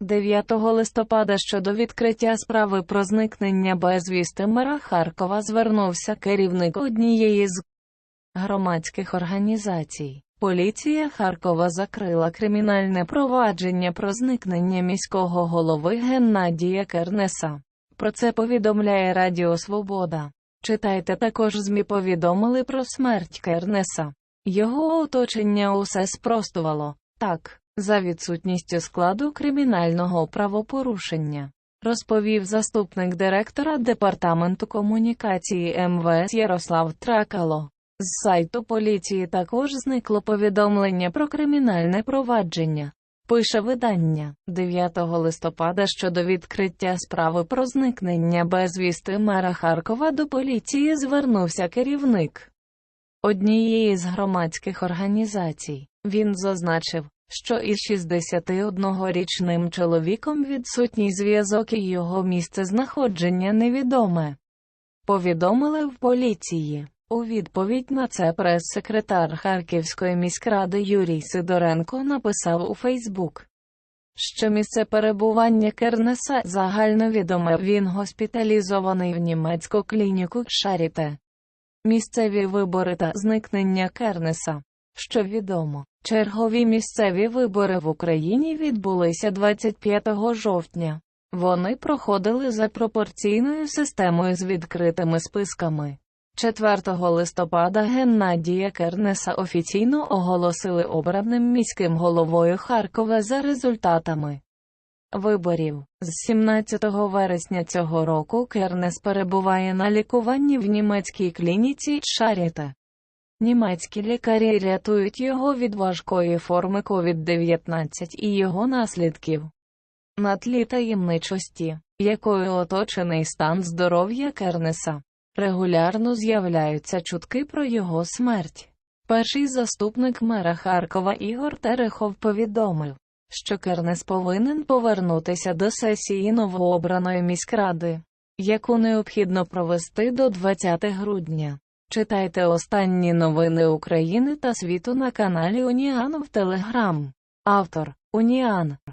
9 листопада щодо відкриття справи про зникнення безвісти мера Харкова звернувся керівник однієї з громадських організацій. Поліція Харкова закрила кримінальне провадження про зникнення міського голови Геннадія Кернеса. Про це повідомляє Радіо Свобода. Читайте також ЗМІ повідомили про смерть Кернеса. Його оточення усе спростувало. Так, за відсутністю складу кримінального правопорушення, розповів заступник директора департаменту комунікації МВС Ярослав Тракало. З сайту поліції також зникло повідомлення про кримінальне провадження. Пише видання 9 листопада щодо відкриття справи про зникнення безвісти мера Харкова до поліції звернувся керівник однієї з громадських організацій. Він зазначив, що із 61-річним чоловіком відсутній зв'язок і його місце знаходження невідоме. Повідомили в поліції. У відповідь на це прес-секретар Харківської міськради Юрій Сидоренко написав у Фейсбук, що місце перебування Кернеса загальновідоме, він госпіталізований в німецьку клініку Шаріте. Місцеві вибори та зникнення Кернеса. Що відомо, чергові місцеві вибори в Україні відбулися 25 жовтня. Вони проходили за пропорційною системою з відкритими списками. 4 листопада Геннадія Кернеса офіційно оголосили обраним міським головою Харкова за результатами виборів. З 17 вересня цього року Кернес перебуває на лікуванні в німецькій клініці Шаріте. Німецькі лікарі рятують його від важкої форми COVID-19 і його наслідків. На тлі таємничості, якою оточений стан здоров'я Кернеса, регулярно з'являються чутки про його смерть. Перший заступник мера Харкова Ігор Терехов повідомив, що Кернес повинен повернутися до сесії новообраної міськради, яку необхідно провести до 20 грудня. Читайте останні новини України та світу на каналі Уніан в Телеграм. Автор Уніан.